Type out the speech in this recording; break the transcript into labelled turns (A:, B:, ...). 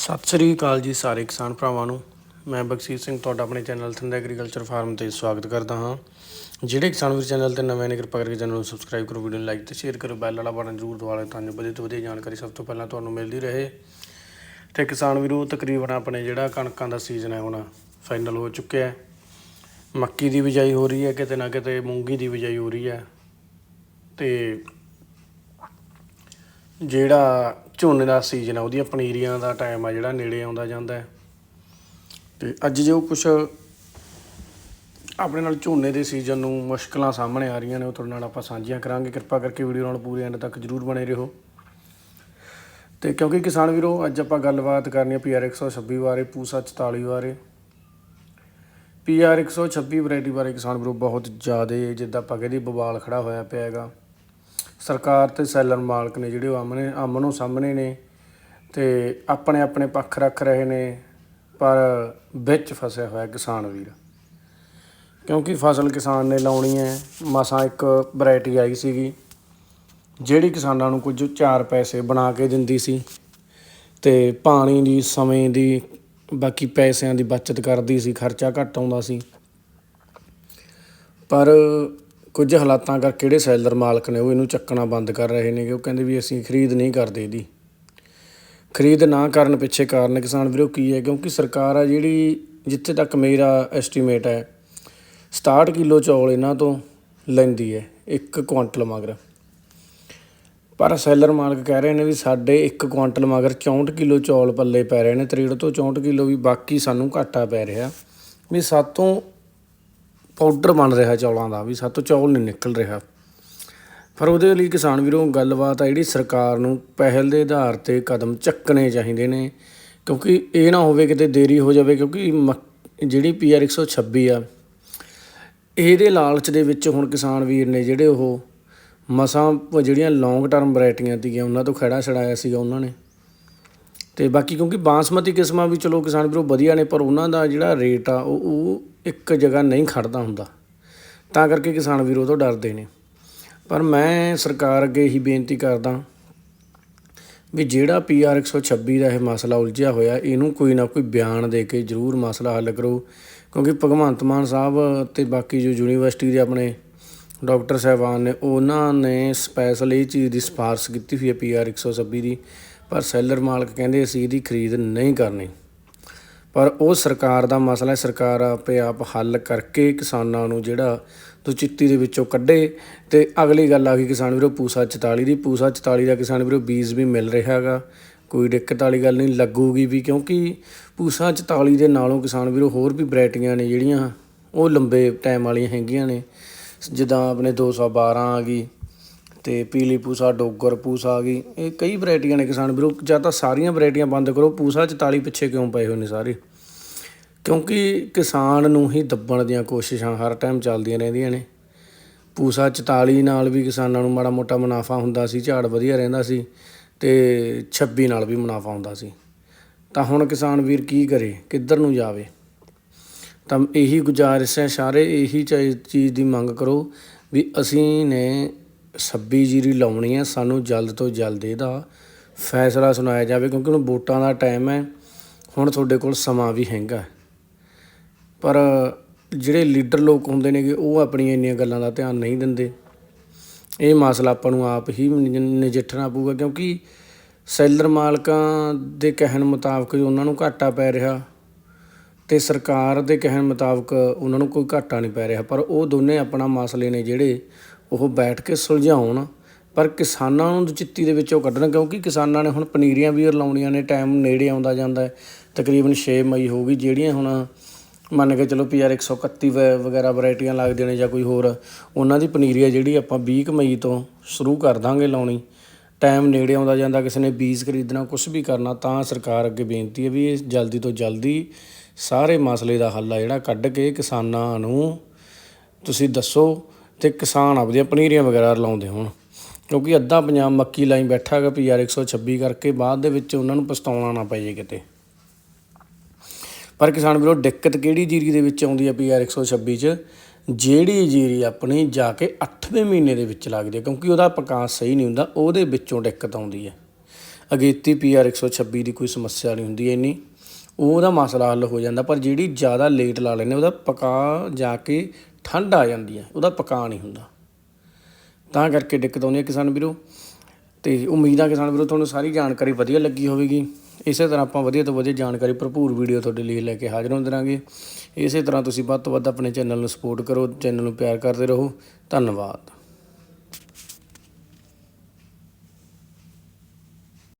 A: ਸਤਿ ਸ੍ਰੀ ਅਕਾਲ ਜੀ ਸਾਰੇ ਕਿਸਾਨ ਭਰਾਵਾਂ ਨੂੰ। ਮੈਂ ਬਖਸ਼ੀਰ ਸਿੰਘ ਤੁਹਾਡਾ ਆਪਣੇ ਚੈਨਲ ਥਿੰਦ ਐਗਰੀਕਲਚਰ ਫਾਰਮ ਤੇ ਸਵਾਗਤ ਕਰਦਾ ਹਾਂ। ਜਿਹੜੇ ਕਿਸਾਨ ਵੀਰ ਚੈਨਲ ਤੇ ਨਵੇਂ ਨੇ, ਕਿਰਪਾ ਕਰਕੇ ਚੈਨਲ ਨੂੰ ਸਬਸਕ੍ਰਾਈਬ ਕਰੋ ਵੀਡੀਓ ਨੂੰ ਲਾਈਕ ਤੇ ਸ਼ੇਅਰ ਕਰੋ ਬੈਲ ਵਾਲਾ ਬਟਨ ਜ਼ਰੂਰ ਦਬਾ ਲਿਓ ਤੁਹਾਨੂੰ ਵਧੀਆ ਤੋਂ ਵਧੀਆ ਜਾਣਕਾਰੀ ਸਭ ਤੋਂ ਪਹਿਲਾਂ ਤੁਹਾਨੂੰ ਮਿਲਦੀ ਰਹੇ। ਤੇ ਕਿਸਾਨ ਵੀਰੋ, ਤਕਰੀਬਨ ਆਪਣੇ ਜਿਹੜਾ ਕਣਕਾਂ ਦਾ ਸੀਜ਼ਨ ਹੈ ਹੁਣ ਫਾਈਨਲ ਹੋ ਚੁੱਕਿਆ ਹੈ। ਮੱਕੀ ਦੀ ਬਿਜਾਈ ਹੋ ਰਹੀ ਹੈ, ਕਿਤੇ ਨਾ ਕਿਤੇ ਮੂੰਗੀ ਦੀ ਬਿਜਾਈ ਹੋ ਰਹੀ ਹੈ। ਤੇ ਜਿਹੜਾ ਝੋਨੇ ਦਾ ਸੀਜ਼ਨ ਆ, ਉਹਦੀਆਂ ਪਨੀਰੀਆਂ ਦਾ ਟਾਈਮ ਆ, ਜਿਹੜਾ ਨੇੜੇ ਆਉਂਦਾ ਜਾਂਦਾ ਹੈ। ਤੇ ਅੱਜ ਜੋ ਕੁਝ ਆਪਣੇ ਨਾਲ ਝੋਨੇ ਦੇ ਸੀਜ਼ਨ ਨੂੰ ਮੁਸ਼ਕਲਾਂ ਸਾਹਮਣੇ ਆ ਰਹੀਆਂ ਨੇ, ਉਹ ਤੁਹਾਡੇ ਨਾਲ ਆਪਾਂ ਸਾਂਝੀਆਂ ਕਰਾਂਗੇ। ਕਿਰਪਾ ਕਰਕੇ ਵੀਡੀਓ ਨਾਲ ਪੂਰੇ ਐਂਡ ਤੱਕ ਜਰੂਰ ਬਣੇ ਰਹੋ। ਤੇ ਕਿਉਂਕਿ ਕਿਸਾਨ ਵੀਰੋ, ਅੱਜ ਆਪਾਂ ਗੱਲਬਾਤ ਕਰਨੀ ਹੈ ਪੀਆਰ 126 ਬਾਰੇ, ਪੂਸਾ 44 ਬਾਰੇ। ਪੀਆਰ 126 ਵੈਰਾਈਟੀ ਬਾਰੇ ਕਿਸਾਨ ਵੀਰੋ, ਬਹੁਤ ਜ਼ਿਆਦਾ ਜਿੱਦਾਂ ਆਪਾਂ ਕਹਿੰਦੇ ਬਵਾਲ ਖੜਾ ਹੋਇਆ ਪਿਆ ਹੈਗਾ। ਸਰਕਾਰ ਤੇ ਸੈਲਰ ਮਾਲਕ ਨੇ ਜਿਹੜੇ ਉਹ ਆਮਨੇ ਆਮਨੋ ਸਾਹਮਣੇ ਨੇ ਤੇ ਆਪਣੇ ਆਪਣੇ ਪੱਖ ਰੱਖ ਰਹੇ ਨੇ, ਪਰ ਵਿੱਚ ਫਸਿਆ ਹੋਇਆ ਕਿਸਾਨ ਵੀਰ। ਕਿਉਂਕਿ ਫਸਲ ਕਿਸਾਨ ਨੇ ਲਾਉਣੀ ਹੈ, ਮਸਾਂ ਇੱਕ ਵੈਰਾਈਟੀ ਆਈ ਸੀਗੀ, ਜਿਹੜੀ ਕਿਸਾਨਾਂ ਨੂੰ ਕੁਝ ਚਾਰ ਪੈਸੇ ਬਣਾ ਕੇ ਦਿੰਦੀ ਸੀ ਤੇ ਪਾਣੀ ਦੀ, ਸਮੇਂ ਦੀ, ਬਾਕੀ ਪੈਸਿਆਂ ਦੀ ਬਚਤ ਕਰਦੀ ਸੀ, ਖਰਚਾ ਘੱਟ ਆਉਂਦਾ ਸੀ। ਪਰ ਕੁਝ ਹਾਲਾਤਾਂ ਕਰਕੇ ਜਿਹੜੇ ਸੈਲਰ ਮਾਲਕ ਨੇ ਉਹ ਇਹਨੂੰ ਚੱਕਣਾ ਬੰਦ ਕਰ ਰਹੇ ਨੇ ਕਿ ਉਹ ਕਹਿੰਦੇ ਵੀ ਅਸੀਂ ਖਰੀਦ ਨਹੀਂ ਕਰਦੇ ਇਹਦੀ। ਖਰੀਦ ਨਾ ਕਰਨ ਪਿੱਛੇ ਕਾਰਨ ਕਿਸਾਨ ਵੀਰੋ ਕੀ ਹੈ, ਕਿਉਂਕਿ ਸਰਕਾਰ ਆ ਜਿਹੜੀ ਜਿੱਥੇ ਤੱਕ ਮੇਰਾ ਐਸਟੀਮੇਟ ਹੈ 67 ਕਿਲੋ ਚੌਲ ਇਹਨਾਂ ਤੋਂ ਲੈਂਦੀ ਹੈ, ਇੱਕ ਕੁਆਂਟਲ ਮਗਰ। ਪਰ ਸੈਲਰ ਮਾਲਕ ਕਹਿ ਰਹੇ ਨੇ ਵੀ ਸਾਡੇ ਇੱਕ ਕੁਆਂਟਲ ਮਗਰ 64 ਕਿਲੋ ਚੌਲ ਪੱਲੇ ਪੈ ਰਹੇ ਨੇ 63 ਤੋਂ 64 ਕਿਲੋ ਵੀ ਬਾਕੀ ਸਾਨੂੰ ਘਾਟਾ ਪੈ ਰਿਹਾ। ਵੀ ਸਾਤੋਂ ਪਾਊਡਰ ਬਣ ਰਿਹਾ ਚੌਲਾਂ ਦਾ, ਵੀ ਸਾਤੋਂ ਚੌਲ ਨਹੀਂ ਨਿਕਲ ਰਿਹਾ। ਪਰ ਉਹਦੇ ਲਈ ਕਿਸਾਨ ਵੀਰੋਂ ਗੱਲਬਾਤ ਆ ਜਿਹੜੀ ਸਰਕਾਰ ਨੂੰ ਪਹਿਲ ਦੇ ਆਧਾਰ ਤੇ ਕਦਮ ਚੱਕਣੇ ਚਾਹੀਦੇ ਨੇ, ਕਿਉਂਕਿ ਇਹ ਨਾ ਹੋਵੇ ਕਿਤੇ ਦੇਰੀ ਹੋ ਜਾਵੇ, ਕਿਉਂਕਿ ਮੱਕ- ਜਿਹੜੀ ਪੀਆਰ 126 ਆ, ਇਹਦੇ ਲਾਲਚ ਦੇ ਵਿੱਚ ਹੁਣ ਕਿਸਾਨ ਵੀਰ ਨੇ ਜਿਹੜੇ ਉਹ ਮਸਾਂ ਉਹ ਜਿਹੜੀਆਂ ਲੌਂਗ ਟਰਮ ਵੈਰਾਈਟੀਆਂ ਤੀਆਂ, ਉਹਨਾਂ ਤੋਂ ਖੜਾ ਛੜਾਇਆ ਸੀਗਾ ਉਹਨਾਂ ਨੇ। ਤੇ ਬਾਕੀ ਕਿਉਂਕਿ ਬਾਸਮਤੀ ਕਿਸਮਾਂ ਵੀ ਚਲੋ ਕਿਸਾਨ ਵੀਰੋ ਵਧੀਆ ਨੇ, ਪਰ ਉਹਨਾਂ ਦਾ ਜਿਹੜਾ ਰੇਟ ਆ, ਉਹ ਉਹ ਇੱਕ ਜਗ੍ਹਾ ਨਹੀਂ ਖੜਦਾ ਹੁੰਦਾ। ਤਾਂ ਕਰਕੇ ਕਿਸਾਨ ਵੀਰੋ ਤੋਂ ਡਰਦੇ ਨੇ। ਪਰ ਮੈਂ ਸਰਕਾਰ ਅੱਗੇ ਇਹੀ ਬੇਨਤੀ ਕਰਦਾ ਵੀ ਜਿਹੜਾ ਪੀਆਰ 126 ਦਾ ਇਹ ਮਸਲਾ ਉਲਝਿਆ ਹੋਇਆ, ਇਹਨੂੰ ਕੋਈ ਨਾ ਕੋਈ ਬਿਆਨ ਦੇ ਕੇ ਜ਼ਰੂਰ ਮਸਲਾ ਹੱਲ ਕਰੋ। ਕਿਉਂਕਿ ਭਗਵੰਤ ਮਾਨ ਸਾਹਿਬ ਤੇ ਬਾਕੀ ਜੋ ਯੂਨੀਵਰਸਿਟੀ ਦੇ ਆਪਣੇ ਡਾਕਟਰ ਸਾਹਿਬਾਨ ਨੇ, ਉਹਨਾਂ ਨੇ ਸਪੈਸ਼ਲ ਇਹ ਚੀਜ਼ ਦੀ ਸਿਫਾਰਿਸ਼ ਕੀਤੀ ਹੋਈ ਹੈ ਪੀਆਰ 126 ਦੀ। ਪਰ ਸੈਲਰ ਮਾਲਕ ਕਹਿੰਦੇ ਅਸੀਂ ਇਹਦੀ ਖਰੀਦ ਨਹੀਂ ਕਰਨੀ। ਪਰ ਉਹ ਸਰਕਾਰ ਦਾ ਮਸਲਾ ਹੈ, ਸਰਕਾਰ ਆਪੇ ਆਪ ਹੱਲ ਕਰਕੇ ਕਿਸਾਨਾਂ ਨੂੰ ਜਿਹੜਾ ਦੁਚਿੱਤੀ ਦੇ ਵਿੱਚੋਂ ਕੱਢੇ ਤੇ ਅਗਲੀ ਗੱਲ ਆ ਗਈ ਕਿਸਾਨ ਵੀਰੋ, ਪੂਸਾ 44 ਦੀ। ਪੂਸਾ 44 ਦਾ ਕਿਸਾਨ ਵੀਰੋ, ਬੀਜ ਵੀ ਮਿਲ ਰਿਹਾ ਹੈਗਾ। ਕੋਈ ਦਿੱਕਤ ਵਾਲੀ ਗੱਲ ਨਹੀਂ, ਲੱਗੂਗੀ ਵੀ ਕਿਉਂਕਿ ਪੂਸਾ 44 ਦੇ ਨਾਲੋਂ ਕਿਸਾਨ ਵੀਰੋ ਹੋਰ ਵੀ ਵੈਰਾਈਟੀਆਂ ਨੇ ਜਿਹੜੀਆਂ, ਉਹ ਲੰਬੇ ਟਾਈਮ ਵਾਲੀਆਂ ਹੈਗੀਆਂ ਨੇ। ਜਿੱਦਾਂ ਆਪਣੇ 212 ਆ ਗਈ ਤੇ ਪੀਲੀ ਪੂਸਾ, ਡੋਗਰ ਪੂਸਾ ਆ ਗਈ। ਇਹ ਕਈ ਵੈਰਾਈਟੀਆਂ ਨੇ ਕਿਸਾਨ ਵੀਰੋ। ਜਾਂ ਤਾਂ ਸਾਰੀਆਂ ਵੈਰਾਈਟੀਆਂ ਬੰਦ ਕਰੋ। ਪੂਸਾ 44 ਪਿੱਛੇ ਕਿਉਂ ਪਏ ਹੋਏ ਨੇ ਸਾਰੇ? ਕਿਉਂਕਿ ਕਿਸਾਨ ਨੂੰ ਹੀ ਦੱਬਣ ਦੀਆਂ ਕੋਸ਼ਿਸ਼ਾਂ ਹਰ ਟਾਈਮ ਚੱਲਦੀਆਂ ਰਹਿੰਦੀਆਂ ਨੇ। ਪੂਸਾ 44 ਨਾਲ ਵੀ ਕਿਸਾਨਾਂ ਨੂੰ ਮਾੜਾ ਮੋਟਾ ਮੁਨਾਫਾ ਹੁੰਦਾ ਸੀ। ਝਾੜ ਵਧੀਆ ਰਹਿੰਦਾ ਸੀ ਤੇ 26 ਨਾਲ ਵੀ ਮੁਨਾਫਾ ਹੁੰਦਾ ਸੀ। ਤਾਂ ਹੁਣ ਕਿਸਾਨ ਵੀਰ ਕੀ ਕਰੇ? ਕਿੱਧਰ ਨੂੰ ਜਾਵੇ? ਤਾਂ ਇਹੀ ਗੁਜ਼ਾਰਿਸ਼ ਹੈ ਸਾਰੇ। ਇਹੀ ਚੀਜ਼ ਦੀ ਮੰਗ ਕਰੋ ਵੀ ਅਸੀਂ ਨੇ ਸੱਬੀ ਜੀਰੀ ਲਾਉਣੀ ਹੈ, ਸਾਨੂੰ ਜਲਦ ਤੋਂ ਜਲਦ ਇਹਦਾ ਫੈਸਲਾ ਸੁਣਾਇਆ ਜਾਵੇ ਕਿਉਂਕਿ ਹੁਣ ਵੋਟਾਂ ਦਾ ਟਾਈਮ ਹੈ, ਹੁਣ ਤੁਹਾਡੇ ਕੋਲ ਸਮਾਂ ਵੀ ਹੈਗਾ ਪਰ ਜਿਹੜੇ ਲੀਡਰ ਲੋਕ ਹੁੰਦੇ ਨੇਗੇ, ਉਹ ਆਪਣੀਆਂ ਇੰਨੀਆਂ ਗੱਲਾਂ ਦਾ ਧਿਆਨ ਨਹੀਂ ਦਿੰਦੇ। ਇਹ ਮਸਲਾ ਆਪਾਂ ਨੂੰ ਆਪ ਹੀ ਨਜਿੱਠਣਾ ਪਊਗਾ ਕਿਉਂਕਿ ਸੈਲਰ ਮਾਲਕਾਂ ਦੇ ਕਹਿਣ ਮੁਤਾਬਕ ਉਹਨਾਂ ਨੂੰ ਘਾਟਾ ਪੈ ਰਿਹਾ ਤੇ ਸਰਕਾਰ ਦੇ ਕਹਿਣ ਮੁਤਾਬਕ ਉਹਨਾਂ ਨੂੰ ਕੋਈ ਘਾਟਾ ਨਹੀਂ ਪੈ ਰਿਹਾ, ਪਰ ਉਹ ਦੋਨੇ ਆਪਣਾ ਮਸਲੇ ਨੇ ਜਿਹੜੇ ਉਹ ਬੈਠ ਕੇ ਸੁਲਝਾਉਣ, ਪਰ ਕਿਸਾਨਾਂ ਨੂੰ ਦੁਚਿੱਤੀ ਦੇ ਵਿੱਚੋਂ ਕੱਢਣ, ਕਿਉਂਕਿ ਕਿਸਾਨਾਂ ਨੇ ਹੁਣ ਪਨੀਰੀਆਂ ਵੀ ਲਾਉਣੀਆਂ ਨੇ, ਟਾਈਮ ਨੇੜੇ ਆਉਂਦਾ ਜਾਂਦਾ ਹੈ। ਤਕਰੀਬਨ 6 ਮਈ ਹੋ ਗਈ, ਜਿਹੜੀਆਂ ਹੁਣ ਮੰਨ ਕੇ ਚਲੋ ਪੀਆਰ 131 ਵ- ਵਗੈਰਾ ਵੈਰਾਈਟੀਆਂ ਲੱਗਦੀਆਂ ਨੇ ਜਾਂ ਕੋਈ ਹੋਰ, ਉਹਨਾਂ ਦੀ ਪਨੀਰੀ ਆ ਜਿਹੜੀ ਆਪਾਂ 20 ਕੁ ਮਈ ਤੋਂ ਸ਼ੁਰੂ ਕਰ ਦਾਂਗੇ ਲਾਉਣੀ। ਟਾਈਮ ਨੇੜੇ ਆਉਂਦਾ ਜਾਂਦਾ, ਕਿਸੇ ਨੇ ਬੀਜ ਖਰੀਦਣਾ ਕੁਝ ਵੀ ਕਰਨਾ, ਤਾਂ ਸਰਕਾਰ ਅੱਗੇ ਬੇਨਤੀ ਹੈ ਵੀ ਇਹ ਜਲਦੀ ਤੋਂ ਜਲਦੀ ਸਾਰੇ ਮਸਲੇ ਦਾ ਹੱਲ ਆ ਜਿਹੜਾ ਕੱਢ ਕੇ ਕਿਸਾਨਾਂ ਨੂੰ ਤੁਸੀਂ ਦੱਸੋ ਤੇ ਕਿਸਾਨ ਆਪਦੀਆਂ ਪਨੀਰੀਆਂ ਵਗੈਰਾ ਲਾਉਂਦੇ ਹੋਣ। ਕਿਉਂਕਿ ਅੱਧਾ ਪੰਜਾਬ ਮੱਕੀ ਲਾਈ ਬੈਠਾ ਹੈਗਾ ਪੀਆਰ 126 ਕਰਕੇ ਬਾਅਦ ਦੇ ਵਿੱਚ ਉਹਨਾਂ ਨੂੰ ਪਛਤਾਉਣਾ ਨਾ ਪਏ ਕਿਤੇ। ਪਰ ਕਿਸਾਨ ਵੀਰੋ, ਦਿੱਕਤ ਕਿਹੜੀ ਜੀਰੀ ਦੇ ਵਿੱਚ ਆਉਂਦੀ ਹੈ ਪੀਆਰ 126 ਚ? ਜਿਹੜੀ ਜੀਰੀ ਆਪਣੀ ਜਾ ਕੇ 8ਵੇਂ ਮਹੀਨੇ ਦੇ ਵਿੱਚ ਲੱਗਦੀ ਹੈ ਕਿਉਂਕਿ ਉਹਦਾ ਪ੍ਰਕਾਸ਼ ਸਹੀ ਨਹੀਂ ਹੁੰਦਾ, ਉਹਦੇ ਵਿੱਚੋਂ ਦਿੱਕਤ ਆਉਂਦੀ ਹੈ ਅਗੇਤੀ ਪੀਆਰ 126 ਦੀ ਕੋਈ ਸਮੱਸਿਆ ਨਹੀਂ ਹੁੰਦੀ ਇੰਨੀ। ਉਹਦਾ ਮਸਲਾ ਹੱਲ ਹੋ ਜਾਂਦਾ, ਪਰ ਜਿਹੜੀ ਜ਼ਿਆਦਾ ਲੇਟ ਲਾ ਲੈਂਦੇ, ਉਹਦਾ ਪਕਾ ਜਾ ਕੇ ਠੰਡ ਆ ਜਾਂਦੀ ਹੈ, ਉਹਦਾ ਪਕਾ ਨਹੀਂ ਹੁੰਦਾ। ਤਾਂ ਕਰਕੇ ਦਿੱਕਤ ਆਉਂਦੀ ਹੈ ਕਿਸਾਨ ਵੀਰੋ। ਤੇ ਉਮੀਦ ਆ ਕਿਸਾਨ ਵੀਰੋ, ਤੁਹਾਨੂੰ ਸਾਰੀ ਜਾਣਕਾਰੀ ਵਧੀਆ ਲੱਗੀ ਹੋਵੇਗੀ। ਇਸੇ ਤਰ੍ਹਾਂ ਆਪਾਂ ਵਧੀਆ ਤੋਂ ਵਧੀਆ ਜਾਣਕਾਰੀ, ਭਰਪੂਰ ਵੀਡੀਓ ਤੁਹਾਡੇ ਲਈ ਲੈ ਕੇ ਹਾਜ਼ਰ ਹੁੰਦੇ ਰਾਂਗੇ ਇਸੇ ਤਰ੍ਹਾਂ ਤੁਸੀਂ ਵੱਧ ਤੋਂ ਵੱਧ ਆਪਣੇ ਚੈਨਲ ਨੂੰ ਸਪੋਰਟ ਕਰੋ, ਚੈਨਲ ਨੂੰ ਪਿਆਰ ਕਰਦੇ ਰਹੋ। ਧੰਨਵਾਦ।